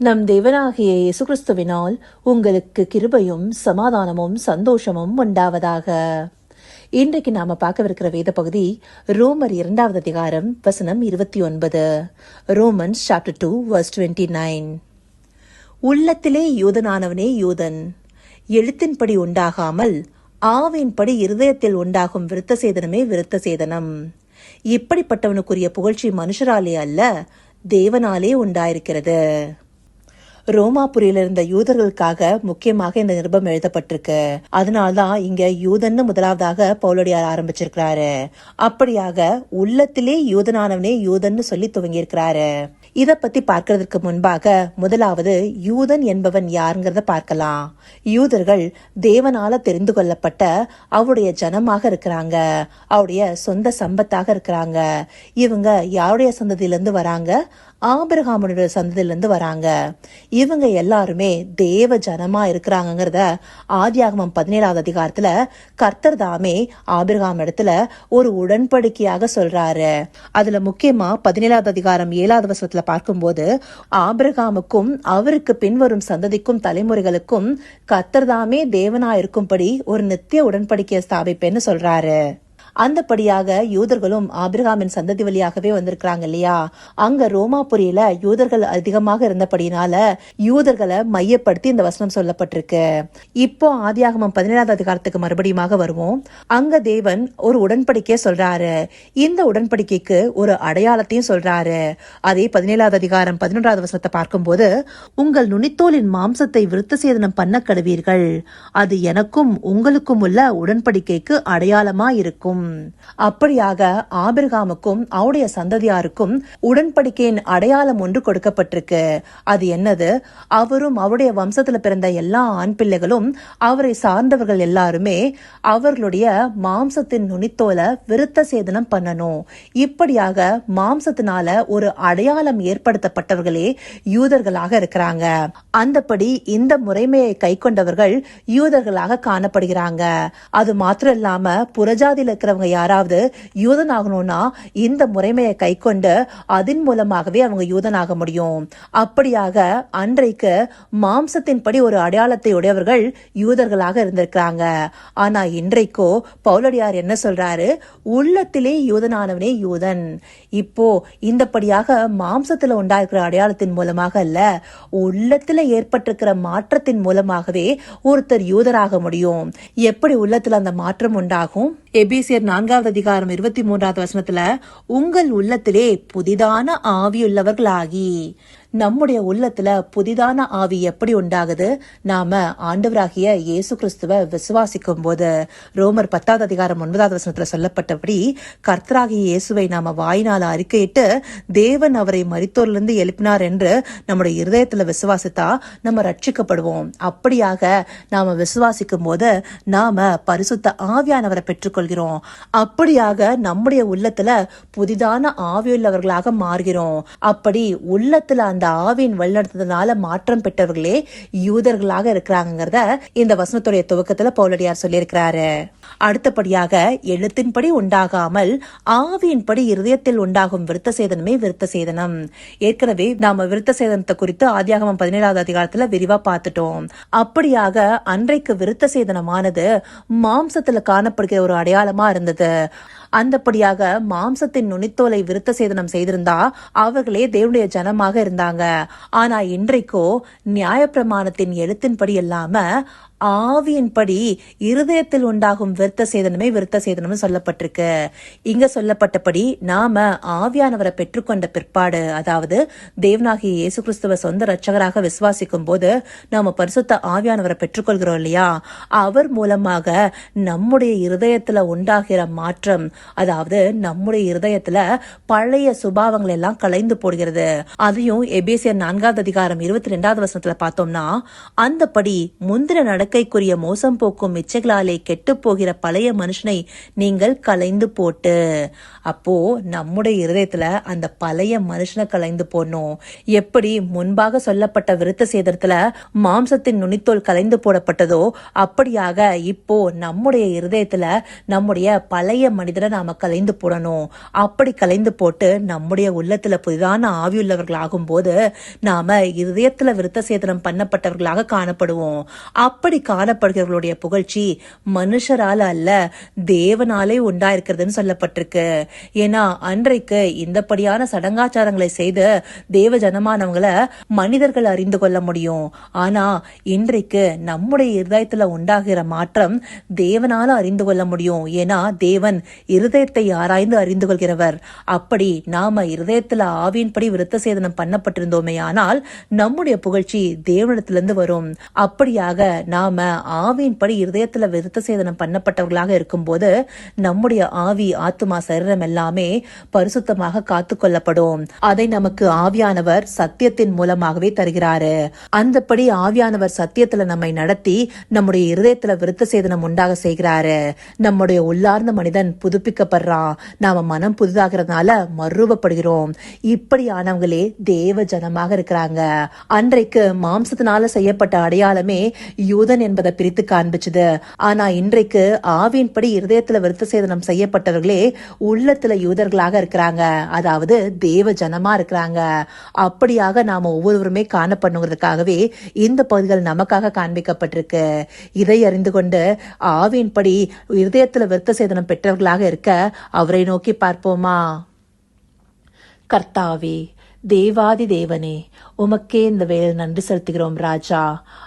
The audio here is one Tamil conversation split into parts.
நம் தேவனாகிய இயேசு கிறிஸ்துவினால் உங்களுக்கு கிருபையும் சமாதானமும் சந்தோஷமும் உண்டாவதாக. இன்றைக்கு நாம பார்க்கவிருக்கிற வேத பகுதி ரோமர் இரண்டாவது அதிகாரம் வசனம் இருபத்தி ஒன்பது. Romans chapter two verse twenty nine உள்ளத்திலே யூதனானவனே யூதன். எழுத்தின்படி உண்டாகாமல் ஆவின்படி இருதயத்தில் உண்டாகும் விருத்த சேதனமே விருத்த சேதனம் இப்படிப்பட்டவனுக்குரிய புகழ்ச்சி மனுஷராலே அல்ல தேவனாலே உண்டாயிருக்கிறது. ரோமாபுரியில இருந்த யூதர்களுக்காக முக்கியமாக இந்த நிருபம் எழுதப்பட்டிருக்கு. அதனால்தான் இங்க யூதன்னு முதலாவதாக பவுலடியார் ஆரம்பிச்சிருக்கிறாரு. அப்படியாக உள்ளத்திலே யூதனானவனே யூதன்னு சொல்லி துவங்கி இருக்கிறாரு இத பத்தி பார்க்கறதுக்கு முன்பாக முதலாவது யூதன் என்பவன் யாருங்கிறத பார்க்கலாம். யூதர்கள் தேவனால தெரிந்து கொள்ளப்பட்ட அவருடைய ஜனமாக இருக்கிறாங்க. அவருடைய சொந்த சம்பத்தாக இருக்கிறாங்க. இவங்க யாருடைய சந்ததியிலிருந்து வராங்க? ஆபிரகாமனுடைய சந்ததியிலிருந்து வராங்க. இவங்க எல்லாருமே தேவ ஜனமா இருக்கிறாங்கிறத ஆதியாகமம் பதினேழாவது அதிகாரத்துல கர்த்தர் தாமே ஆபிரகாம் இடத்துல ஒரு உடன்படிக்கையாக சொல்றாரு. அதுல முக்கியமா பதினேழாவது அதிகாரம் ஏழாவது வசனத்துல பார்க்கும்போது ஆபிரகாமுக்கும் அவருக்கு பின்வரும் சந்ததிக்கும் தலைமுறைகளுக்கும் கர்த்தர் தாமே தேவனா இருக்கும்படி ஒரு நித்திய உடன்படிக்கையை ஸ்தாபிப்பேன்னு சொல்றாரு. அந்தபடியாக யூதர்களும் ஆபிரகாமின் சந்ததி வழியாகவே வந்திருக்கிறாங்க இல்லையா? அங்க ரோமாபுரியில யூதர்கள் அதிகமாக இருந்தபடினால யூதர்களை மையப்படுத்தி இந்த வசனம் சொல்லப்பட்டிருக்கு. இப்போ ஆதியாகமம் பதினேழாவது அதிகாரத்துக்கு மறுபடியுமாக வருவோம். அங்க தேவன் ஒரு உடன்படிக்கையை சொல்றாரு. இந்த உடன்படிக்கைக்கு ஒரு அடையாளத்தையும் சொல்றாரு. அதே பதினேழாவது அதிகாரம் பதினொன்றாவது வசனத்தை பார்க்கும்போது உங்கள் நுனித்தோலின் மாம்சத்தை விருத்த சேதனம் பண்ண கடுவீர்கள் அது எனக்கும் உங்களுக்கும் உள்ள உடன்படிக்கைக்கு அடையாளமா இருக்கும் அப்படியாக ஆபிரகாமுக்கும் அவருடைய சந்ததியாருக்கும் உடன்படிக்கையின் அடையாளம் ஒன்று கொடுக்கப்பட்டிருக்கு. அது என்னது? அவரும் அவருடைய வம்சத்துல பிறந்த எல்லா ஆண் பிள்ளைகளும் அவரை சார்ந்தவர்கள் எல்லாருமே அவர்களுடைய மாம்சத்தின் நுனித்தோல விருத்த சேதனம் பண்ணணும். இப்படியாக மாம்சத்தினால ஒரு அடையாளம் ஏற்படுத்தப்பட்டவர்களே யூதர்களாக இருக்கிறாங்க. அந்தபடி இந்த முறைமையை கை கொண்டவர்கள் யூதர்களாக காணப்படுகிறாங்க. அது மாத்திரம் இல்லாம புறஜாதியில் இருக்கிறவங்க யாராவது யூதனாகணும்னா இந்த முறைமையை கை கொண்டு அதன் மூலமாகவே அவங்க யூதனாக முடியும். அப்படியாக அன்றைக்கு மாம்சத்தின்படி ஒரு அடையாளத்தை உடையவர்கள் யூதர்களாக இருந்திருக்கிறாங்க. ஆனா இன்றைக்கோ பவுலடியார் என்ன சொல்றாரு? உள்ளத்திலே யூதனானவனே யூதன். இப்போ இந்தபடியாக மாம்சத்துல உண்டாயிருக்கிற அடையாளத்தின் மூலமாக அல்ல உள்ளத்துல ஏற்பட்டிருக்கிற மாற்றத்தின் மூலமாகவே ஒருத்தர் யூதராக முடியும். எப்படி உள்ளத்துல அந்த மாற்றம் உண்டாகும்? எபிசியர் நான்காவது அதிகாரம் இருபத்தி மூன்றாவது வசனத்துல உங்கள் உள்ளத்திலே புதிதான ஆவியுள்ளவர்களாகி நம்முடைய உள்ளத்துல புதிதான ஆவி எப்படி உண்டாகுது? நாம ஆண்டவராகிய இயேசு கிறிஸ்துவ விசுவாசிக்கும் போது ரோமர் பத்தாவது அதிகாரம் ஒன்பதாவது வசனத்துல சொல்லப்பட்டபடி கர்த்தராகிய இயேசுவை நாம வாயினால அறிக்கையிட்டு தேவன் அவரை மரித்தோரிலிருந்து எழுப்பினார் என்று நம்முடைய இருதயத்துல விசுவாசித்தா நம்ம ரட்சிக்கப்படுவோம். அப்படியாக நாம விசுவாசிக்கும் போது நாம பரிசுத்த ஆவியானவரை பெற்றுக்கொள்கிறோம். அப்படியாக நம்முடைய உள்ளத்துல புதிதான ஆவியுள்ளவர்களாக மாறுகிறோம். அப்படி உள்ளத்துல அந்த ஆவியின் வழிநடத்துதனால மாற்றம் பெற்றவர்களே யூதர்களாக இருக்கிறாங்கிறத இந்த வசனத்துடைய துவக்கத்துல பவுலடியார் சொல்லியிருக்கிறாரு. அடுத்தபடியாக எழுத்தின்படி உண்டாகாமல் ஆவியின்படி இருதயத்தில் உண்டாகும் விருத்த சேதனமே விருத்த சேதனம். ஏற்கனவே நாம விருத்த சேதனத்தை குறித்து ஆதியாகமம் பதினேழாவது அதிகாரத்துல விரிவா பார்த்துட்டோம். அப்படியாக அன்றைக்கு விருத்த சேதனமானது மாம்சத்துல காணப்படுகிற ஒரு அடையாளமா இருந்தது. அந்தபடியாக மாம்சத்தின் நுனித்தோலை விருத்த சேதனம் செய்திருந்தா அவர்களே தேவனுடைய ஜனமாக இருந்தார் இருந்தாங்க ஆனா இன்றைக்கோ நியாயப்பிரமாணத்தின் எழுத்தின்படி இல்லாம ஆவியின்படி இருதயத்தில் உண்டாகும் விருத்த சேதனமே விருத்த சேதனம்னு சொல்லப்பட்டிருக்கு. இங்க சொல்லப்பட்டபடி நாம ஆவியானவரை பெற்றுக்கொண்ட பிற்பாடு அதாவது தேவனாகிய இயேசு கிறிஸ்துவ சொந்த ரட்சகராக விசுவாசிக்கும் போது நாம பரிசுத்த ஆவியானவரை பெற்றுக்கொள்கிறோம் இல்லையா? அவர் மூலமாக நம்முடைய இருதயத்துல உண்டாகிற மாற்றம் அதாவது நம்முடைய இருதயத்துல பழைய சுபாவங்கள் எல்லாம் கலைந்து போடுகிறது. அதையும் எபேசியர் நான்காவது அதிகாரம் இருபத்தி ரெண்டாவது வசனத்துல பார்த்தோம்னா அந்தபடி முந்திர நடக்கைக்குரிய மோசம் போக்கும் இச்சைகளாலே கெட்டு போகிற பழைய மனுஷனை நீங்கள் கலைந்து போட்டு. அப்போ நம்முடைய இருதயத்துல அந்த பழைய மனுஷனை கலைந்து போடணும். எப்படி முன்பாக சொல்லப்பட்ட விருத்த சேதத்துல மாம்சத்தின் நுனித்தோல் கலைந்து போடப்பட்டதோ அப்படியாக இப்போ நம்முடைய இருதயத்துல நம்முடைய பழைய மனிதரை நாம கலைந்து போடணும். அப்படி கலைந்து போட்டு நம்முடைய உள்ளத்துல புதிதான ஆவியுள்ளவர்கள் ஆகும்போது நாம இருதயத்துல விருத்த சேதனம் பண்ணப்பட்டவர்களாக காணப்படுவோம். அப்படி காணப்படுகிறவர்களுடைய புகழ்ச்சி மனுஷரால அல்ல தேவனாலே உண்டாயிருக்கிறதுன்னு சொல்லப்பட்டிருக்கு. ஏன்னா அன்றைக்கு இந்தப்படியான சடங்காச்சாரங்களை செய்து தேவ ஜனமானவங்களை மனிதர்கள் அறிந்து கொள்ள முடியும். ஆனா இன்றைக்கு நம்முடைய இருதயத்துல உண்டாகிற மாற்றம் தேவனால அறிந்து கொள்ள முடியும். ஏன்னா தேவன் இருதயத்தை ஆராய்ந்து அறிந்து கொள்கிறவர். அப்படி நாம இருதயத்துல ஆவியின்படி விருத்த சேதனம் பண்ணப்பட்ட ஆனால் நம்முடைய புகழ்ச்சி தேவனிடத்திலிருந்து வரும். அப்படியாக நாம ஆவியின்படி இருதயத்துல விருத்த சேதனம் பண்ணப்பட்டவர்களாக இருக்கும்போது நம்முடைய ஆவி ஆத்துமா சரீரம் எல்லாமே பரிசுத்தமாக காத்துக்கொள்ளப்படும் அதை நமக்கு ஆவியானவர் சத்தியத்தின் மூலமாகவே தருகிறாரு. அந்தபடி ஆவியானவர் சத்தியத்துல நம்மை நடத்தி நம்முடைய இருதயத்துல விருத்த சேதனம் உண்டாக செய்கிறாரு. நம்முடைய உள்ளார்ந்த மனிதன் புதுப்பிக்கப்படுறான். நாம மனம் புதிதாகிறதுனால மறுவப்படுகிறோம் இப்படியானவங்களே தேவ ஜனமாக இருக்கிறாங்க. அன்றைக்கு மாம்சத்தினால செய்யப்பட்ட அடையாளமே யூதன் என்பதை பிரித்து காண்பிச்சது. ஆனா இன்றைக்கு ஆவியின்படி இருதயத்துல விருத்த சேதனம் செய்யப்பட்டவர்களே உள்ளத்துல யூதர்களாக இருக்கிறாங்க. அதாவது தேவ ஜனமா இருக்கிறாங்க. அப்படியாக நாம ஒவ்வொருவருமே காணப்படணுங்கிறதுக்காகவே இந்த பகுதிகள் நமக்காக காண்பிக்கப்பட்டிருக்கு. இதை அறிந்து கொண்டு ஆவியின்படி இருதயத்துல விருத்த சேதனம் பெற்றவர்களாக இருக்க அவரை நோக்கி பார்ப்போமா? கர்த்தாவே දේවාදි දේවනේ உமக்கே இந்த வேலை நன்றி செலுத்துகிறோம் ராஜா.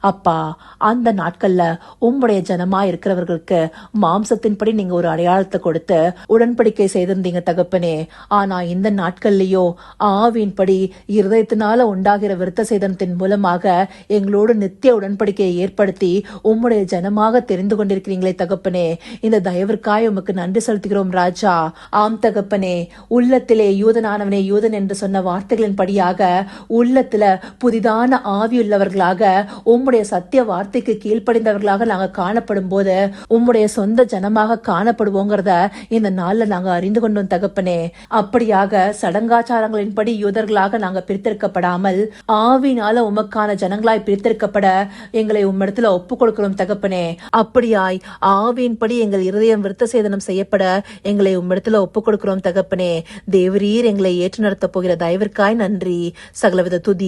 அப்பா அந்த நாட்கள்ல உம்முடைய ஜனமா இருக்கிறவர்களுக்கு மாம்சத்தின்படி நீங்க ஒரு அடையாளத்தை கொடுத்து உடன்படிக்கை செய்திருந்தீங்க தகப்பனே. ஆனா இந்த நாட்கள்லயோ ஆவியின்படி இருதயத்தினால உண்டாகிற விருத்த சேதனத்தின் மூலமாக எங்களோடு நித்திய உடன்படிக்கையை ஏற்படுத்தி உம்முடைய ஜனமாக தெரிந்து கொண்டிருக்கிறீங்களே தகப்பனே. இந்த தயவிற்காய் உமக்கு நன்றி செலுத்துகிறோம் ராஜா. ஆம் தகப்பனே உள்ளத்திலே யூதனானவனே யூதன் என்று சொன்ன வார்த்தைகளின் படியாக உள்ளத்தில் புதிதான ஆவியுள்ளவர்களாக உம்முடைய சத்திய வார்த்தைக்கு கீழ்ப்படைந்தவர்களாக நாங்க காணப்படும் போது உம்முடைய சொந்த ஜனமாக காணப்படுவோங்கிறத இந்த நாள்ல நாங்க அறிந்து கொண்டோம் தகப்பனே. அப்படியாக சடங்காச்சாரங்களின்படி யூதர்களாக நாங்க பிரித்தெடுக்கப்படாமல் ஆவினால உமக்கான ஜனங்களாய் பிரித்தெடுக்கப்பட எங்களை உம்மிடத்துல ஒப்பு கொடுக்கிறோம் தகப்பனே. அப்படியாய் ஆவியின்படி எங்கள் இருதயம் விருத்த சேதனம் செய்யப்பட எங்களை உம்மிடத்துல ஒப்பு கொடுக்கிறோம் தகப்பனே. தேவரீர் எங்களை ஏற்று நடத்த போகிற தயவிற்காய் நன்றி. சகலவித துதி